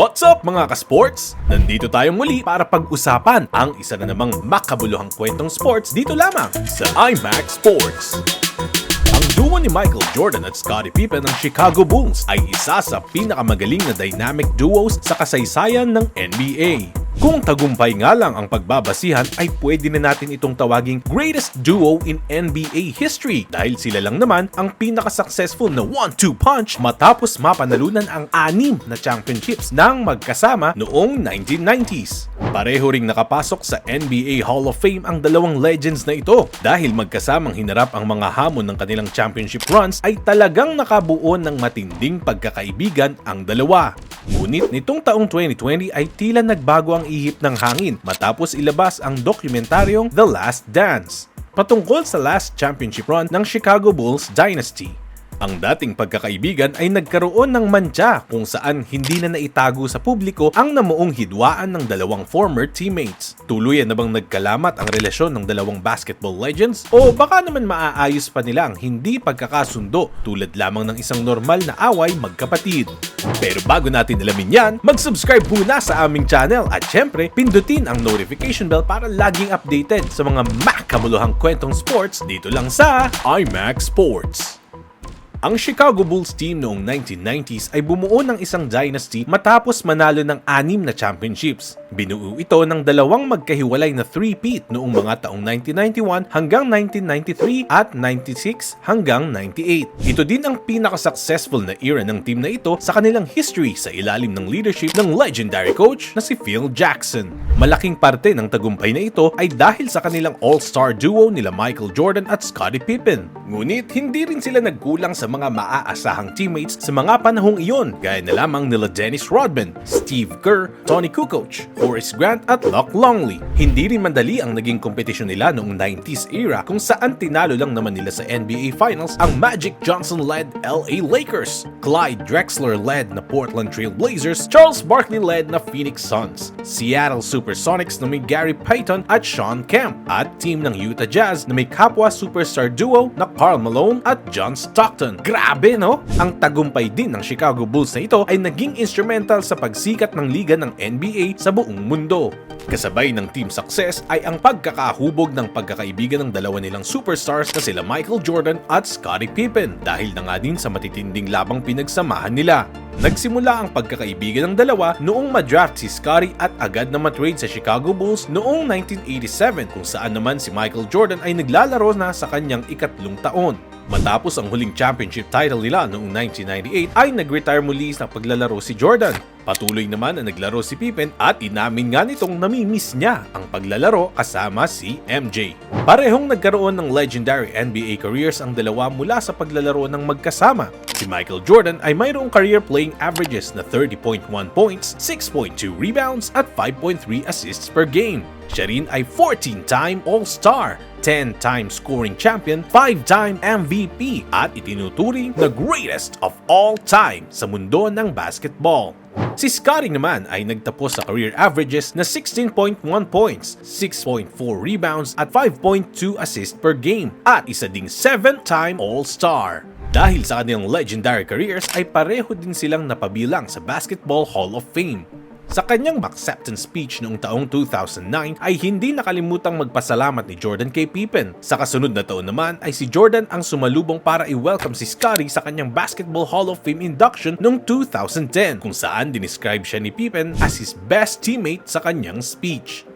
What's up mga ka-sports? Nandito tayo muli para pag-usapan ang isa na namang makabuluhang kwentong sports dito lamang sa IMAX Sports. Ang duo ni Michael Jordan at Scottie Pippen ng Chicago Bulls ay isa sa pinakamagaling na dynamic duos sa kasaysayan ng NBA. Kung tagumpay nga lang ang pagbabasihan ay pwede na natin itong tawaging greatest duo in NBA history dahil sila lang naman ang pinaka-successful na 1-2 punch matapos mapanalunan ang anim na championships ng magkasama noong 1990s. Pareho ring nakapasok sa NBA Hall of Fame ang dalawang legends na ito dahil magkasamang hinarap ang mga hamon ng kanilang championship runs ay talagang nakabuo ng matinding pagkakaibigan ang dalawa. Ngunit nitong taong 2020 ay tila nagbago ang ihip ng hangin matapos ilabas ang dokumentaryong The Last Dance patungkol sa last championship run ng Chicago Bulls dynasty. Ang dating pagkakaibigan ay nagkaroon ng mantsa kung saan hindi na naitago sa publiko ang namuong hidwaan ng dalawang former teammates. Tuluyan na bang nagkalamat ang relasyon ng dalawang basketball legends? O baka naman maaayos pa nila ang hindi pagkakasundo tulad lamang ng isang normal na away magkapatid. Pero bago natin alamin yan, mag-subscribe muna sa aming channel at syempre, pindutin ang notification bell para laging updated sa mga makabuluhang kwentong sports dito lang sa IMAX Sports. Ang Chicago Bulls team noong 1990s ay bumuo ng isang dynasty matapos manalo ng anim na championships. Binuo ito ng dalawang magkahiwalay na three-peat noong mga taong 1991 hanggang 1993 at 96 hanggang 98. Ito din ang pinaka-successful na era ng team na ito sa kanilang history sa ilalim ng leadership ng legendary coach na si Phil Jackson. Malaking parte ng tagumpay na ito ay dahil sa kanilang all-star duo nila Michael Jordan at Scottie Pippen. Ngunit hindi rin sila nagkulang sa mga maaasahang teammates sa mga panahong iyon gaya na lamang nila Dennis Rodman, Steve Kerr, Tony Kukoc, Horace Grant at Luck Longley. Hindi rin mandali ang naging kompetisyon nila noong 90s era kung saan tinalo lang naman nila sa NBA Finals ang Magic Johnson-led LA Lakers, Clyde Drexler-led na Portland Trail Blazers, Charles Barkley-led na Phoenix Suns, Seattle Supersonics na may Gary Payton at Sean Kemp, at team ng Utah Jazz na may kapwa superstar duo na Karl Malone at John Stockton. Grabe no? Ang tagumpay din ng Chicago Bulls na ito ay naging instrumental sa pagsikat ng liga ng NBA sa buong mundo. Kasabay ng team success ay ang pagkakahubog ng pagkakaibigan ng dalawa nilang superstars na sila Michael Jordan at Scottie Pippen dahil na nga din sa matitinding labang pinagsamahan nila. Nagsimula ang pagkakaibigan ng dalawa noong madraft si Scottie at agad na matrade sa Chicago Bulls noong 1987 kung saan naman si Michael Jordan ay naglalaro na sa kanyang ikatlong taon. Matapos ang huling championship title nila noong 1998 ay nag-retire muli sa paglalaro si Jordan. Patuloy naman na naglaro si Pippen at inamin nga nitong namimiss niya ang paglalaro kasama si MJ. Parehong nagkaroon ng legendary NBA careers ang dalawa mula sa paglalaro ng magkasama. Si Michael Jordan ay mayroong career playing averages na 30.1 points, 6.2 rebounds at 5.3 assists per game. Siya rin ay 14-time All-Star, 10-time scoring champion, 5-time MVP at itinuturing na greatest of all time sa mundo ng basketball. Si Scottie naman ay nagtapos sa career averages na 16.1 points, 6.4 rebounds at 5.2 assists per game at isa ding 7-time All-Star. Dahil sa kanilang legendary careers ay pareho din silang napabilang sa Basketball Hall of Fame. Sa kanyang acceptance speech noong taong 2009 ay hindi nakalimutang magpasalamat ni Jordan kay Pippen. Sa kasunod na taon naman ay si Jordan ang sumalubong para i-welcome si Scottie sa kanyang Basketball Hall of Fame induction noong 2010 kung saan dinescribe siya ni Pippen as his best teammate sa kanyang speech.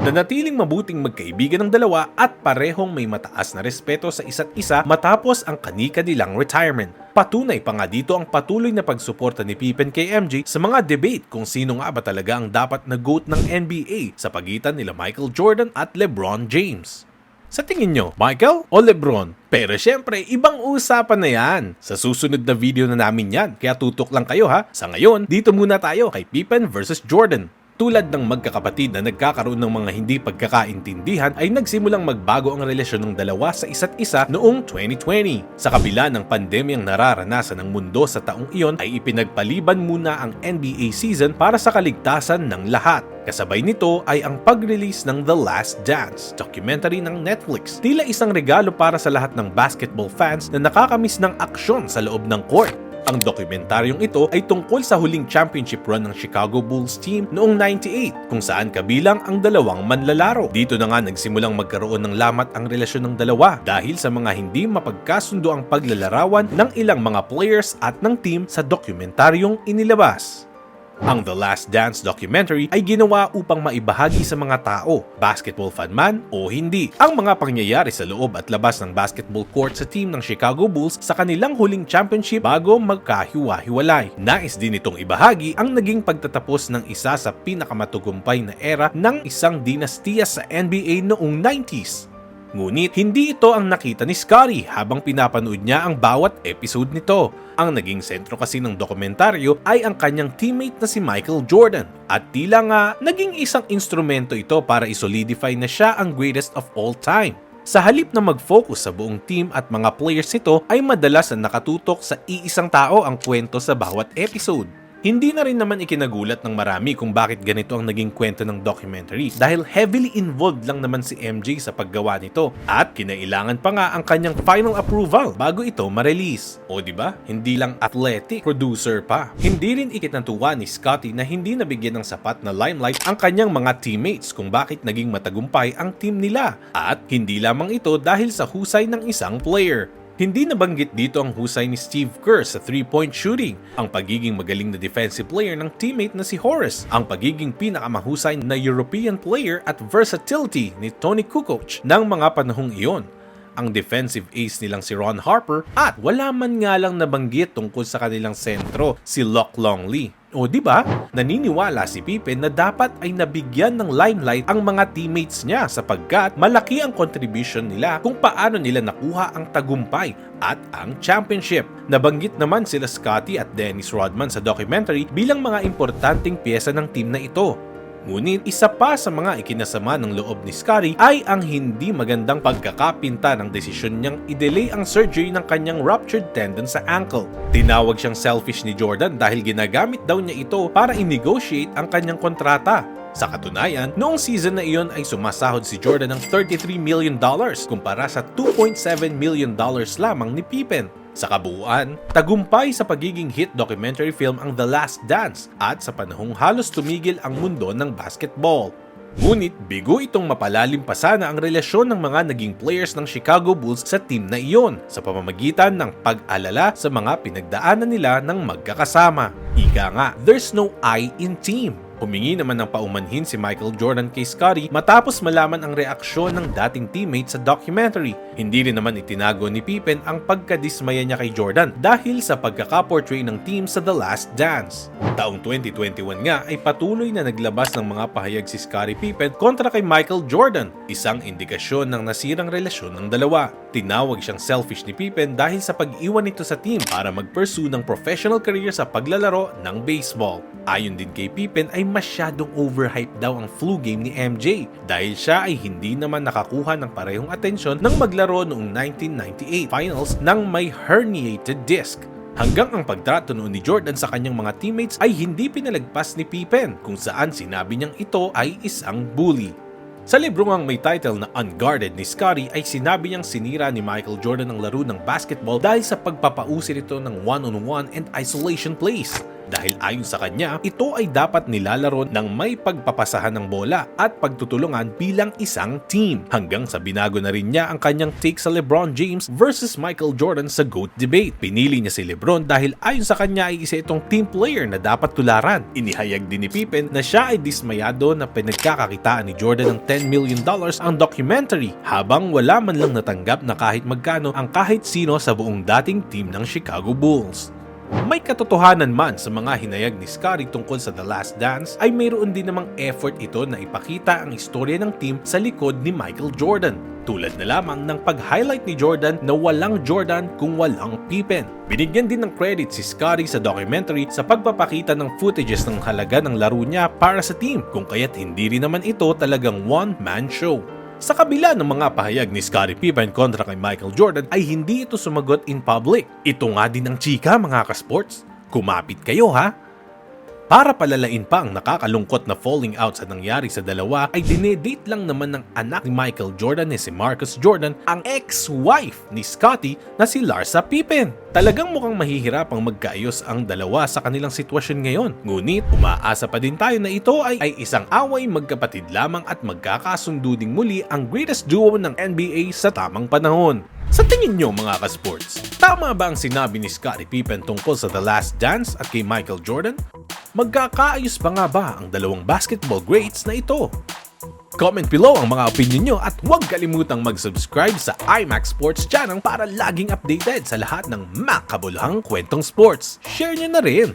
Nanatiling mabuting magkaibigan ng dalawa at parehong may mataas na respeto sa isa't isa matapos ang kanika-nilang retirement. Patunay pa nga dito ang patuloy na pagsuporta ni Pippen kay MJ sa mga debate kung sino nga ba talaga ang dapat na GOAT ng NBA sa pagitan nila Michael Jordan at LeBron James. Sa tingin nyo, Michael o Lebron? Pero syempre, ibang usapan na yan. Sa susunod na video na namin yan, kaya tutok lang kayo ha. Sa ngayon, dito muna tayo kay Pippen versus Jordan. Tulad ng magkakapatid na nagkakaroon ng mga hindi pagkakaintindihan ay nagsimulang magbago ang relasyon ng dalawa sa isa't isa noong 2020. Sa kabila ng pandemyang nararanasan ng mundo sa taong iyon ay ipinagpaliban muna ang NBA season para sa kaligtasan ng lahat. Kasabay nito ay ang pag-release ng The Last Dance, documentary ng Netflix. Tila isang regalo para sa lahat ng basketball fans na nakakamiss ng aksyon sa loob ng court. Ang dokumentaryong ito ay tungkol sa huling championship run ng Chicago Bulls team noong 98 kung saan kabilang ang dalawang manlalaro. Dito na nga nagsimulang magkaroon ng lamat ang relasyon ng dalawa dahil sa mga hindi mapagkasundo ang paglalarawan ng ilang mga players at ng team sa dokumentaryong inilabas. Ang The Last Dance documentary ay ginawa upang maibahagi sa mga tao, basketball fan man o hindi, ang mga pangyayari sa loob at labas ng basketball court sa team ng Chicago Bulls sa kanilang huling championship bago magkahiwa-hiwalay. Nais din itong ibahagi ang naging pagtatapos ng isa sa pinakamatugumpay na era ng isang dinastiya sa NBA noong 90s. Ngunit hindi ito ang nakita ni Scotty habang pinapanood niya ang bawat episode nito. Ang naging sentro kasi ng dokumentaryo ay ang kanyang teammate na si Michael Jordan at tila nga naging isang instrumento ito para isolidify na siya ang greatest of all time. Sa halip na mag-focus sa buong team at mga players nito ay madalas na nakatutok sa iisang tao ang kwento sa bawat episode. Hindi na rin naman ikinagulat ng marami kung bakit ganito ang naging kwento ng documentary dahil heavily involved lang naman si MJ sa paggawa nito at kinailangan pa nga ang kanyang final approval bago ito ma-release. O di ba? Hindi lang athletic, producer pa. Hindi rin ikinatuwa ni Scotty na hindi nabigyan ng sapat na limelight ang kanyang mga teammates kung bakit naging matagumpay ang team nila at hindi lamang ito dahil sa husay ng isang player. Hindi nabanggit dito ang husay ni Steve Kerr sa three-point shooting, ang pagiging magaling na defensive player ng teammate na si Horace, ang pagiging pinakamahusay na European player at versatility ni Tony Kukoc ng mga panahong iyon, ang defensive ace nilang si Ron Harper at wala man nga lang nabanggit tungkol sa kanilang sentro, si Locke Longley. O di ba? Naniniwala si Pippen na dapat ay nabigyan ng limelight ang mga teammates niya sapagkat malaki ang contribution nila kung paano nila nakuha ang tagumpay at ang championship. Nabanggit naman sila Scotty at Dennis Rodman sa documentary bilang mga importanteng pyesa ng team na ito. Ngunit isa pa sa mga ikinasama ng loob ni Scotty ay ang hindi magandang pagkakapinta ng desisyon niyang i-delay ang surgery ng kanyang ruptured tendon sa ankle. Tinawag siyang selfish ni Jordan dahil ginagamit daw niya ito para i-negotiate ang kanyang kontrata. Sa katunayan, noong season na iyon ay sumasahod si Jordan ng 33 million dollars kumpara sa 2.7 million dollars lamang ni Pippen. Sa kabuuan, tagumpay sa pagiging hit documentary film ang The Last Dance at sa panahong halos tumigil ang mundo ng basketball. Ngunit bigo itong mapalalim pa sana ang relasyon ng mga naging players ng Chicago Bulls sa team na iyon sa pamamagitan ng pag-alala sa mga pinagdaanan nila ng magkakasama. Ika nga, there's no I in team. Humingi naman ng paumanhin si Michael Jordan kay Scotty matapos malaman ang reaksyon ng dating teammate sa documentary. Hindi rin naman itinago ni Pippen ang pagkadismaya niya kay Jordan dahil sa pagkakaportray ng team sa The Last Dance. Taong 2021 nga ay patuloy na naglabas ng mga pahayag si Scottie Pippen kontra kay Michael Jordan, isang indikasyon ng nasirang relasyon ng dalawa. Tinawag siyang selfish ni Pippen dahil sa pag-iwan nito sa team para mag-pursue ng professional career sa paglalaro ng baseball. Ayon din kay Pippen ay masyadong overhype daw ang flu game ni MJ dahil siya ay hindi naman nakakuha ng parehong atensyon nang maglaro noong 1998 finals ng may herniated disc. Hanggang ang pagtrato noon ni Jordan sa kanyang mga teammates ay hindi pinalagpas ni Pippen kung saan sinabi niyang ito ay isang bully. Sa libro ngang may title na Unguarded ni Scotty ay sinabi niyang sinira ni Michael Jordan ang laro ng basketball dahil sa pagpapausi nito ng one-on-one and isolation plays. Dahil ayon sa kanya, ito ay dapat nilalaro ng may pagpapasahan ng bola at pagtutulungan bilang isang team. Hanggang sa binago na rin niya ang kanyang take sa LeBron James versus Michael Jordan sa GOAT debate. Pinili niya si LeBron dahil ayon sa kanya ay isa itong team player na dapat tularan. Inihayag din ni Pippen na siya ay dismayado na pinagkakakitaan ni Jordan ng 10 million dollars ang documentary habang wala man lang natanggap na kahit magkano ang kahit sino sa buong dating team ng Chicago Bulls. May katotohanan man sa mga hinayag ni Scotty tungkol sa The Last Dance ay mayroon din namang effort ito na ipakita ang istorya ng team sa likod ni Michael Jordan. Tulad na lamang ng pag-highlight ni Jordan na walang Jordan kung walang Pippen. Binigyan din ng credit si Scotty sa documentary sa pagpapakita ng footages ng halaga ng laro niya para sa team kung kaya't hindi rin naman ito talagang one-man show. Sa kabila ng mga pahayag ni Scottie Pippen kontra kay Michael Jordan ay hindi ito sumagot in public. Ito nga din ang chika mga ka-sports. Kumapit kayo ha! Para palalain pa ang nakakalungkot na falling out sa nangyari sa dalawa ay dinedate lang naman ng anak ni Michael Jordan ni si Marcus Jordan ang ex-wife ni Scottie na si Larsa Pippen. Talagang mukhang mahihirapang magkaayos ang dalawa sa kanilang sitwasyon ngayon. Ngunit umaasa pa din tayo na ito ay, ay isang away magkapatid lamang at magkakasundo ding muli ang greatest duo ng NBA sa tamang panahon. Sa tingin nyo mga ka-sports, tama ba ang sinabi ni Scottie Pippen tungkol sa The Last Dance at kay Michael Jordan? Magkakaayos pa nga ba ang dalawang basketball greats na ito? Comment below ang mga opinion nyo at huwag kalimutang mag-subscribe sa IMAX Sports Channel para laging updated sa lahat ng makabuluhang kwentong sports. Share nyo na rin!